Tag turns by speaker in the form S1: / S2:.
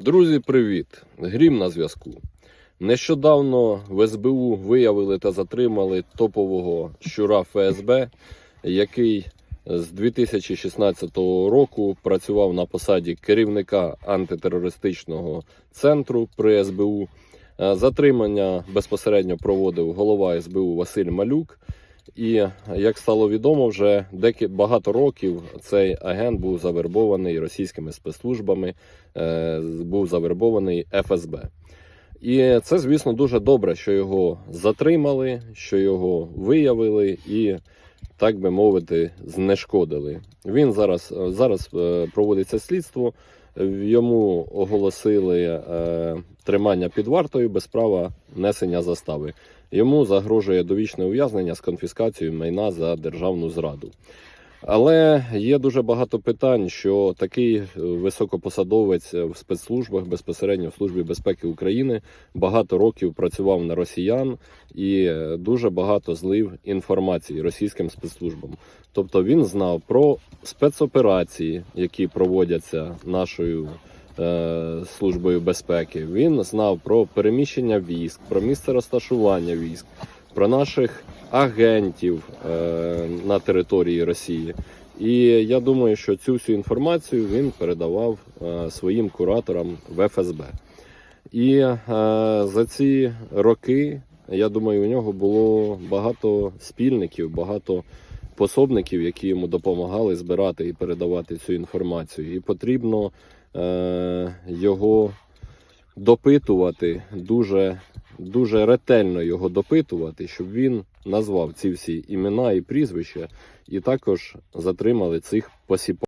S1: Друзі, привіт! Грім на зв'язку. Нещодавно в СБУ виявили та затримали топового щура ФСБ, який з 2016 року працював на посаді керівника антитерористичного центру при СБУ. Затримання безпосередньо проводив голова СБУ Василь Малюк. І як стало відомо, вже декі багато років цей агент був завербований російськими спецслужбами, е, був завербований ФСБ. І це, звісно, дуже добре, що його затримали, що його виявили і, так би мовити, знешкодили. Він зараз, зараз е, проводиться слідство. Йому оголосили е, тримання під вартою без права несення застави. Йому загрожує довічне ув'язнення з конфіскацією майна за державну зраду. Але є дуже багато питань, що такий е, високопосадовець в спецслужбах безпосередньо в службі безпеки України багато років працював на росіян і е, дуже багато злив інформації російським спецслужбам. Тобто він знав про спецоперації, які проводяться нашою е, службою безпеки. Він знав про переміщення військ, про місце розташування військ, про наших агентів е, на території Росії. І я думаю, що цю всю інформацію він передавав е, своїм кураторам в ФСБ. І е, за ці роки, я думаю, у нього було багато спільників, багато пособників, які йому допомагали збирати і передавати цю інформацію. І потрібно його допитувати дуже, дуже ретельно його допитувати, щоб він назвав ці всі імена і прізвища, і також затримали цих посіпак.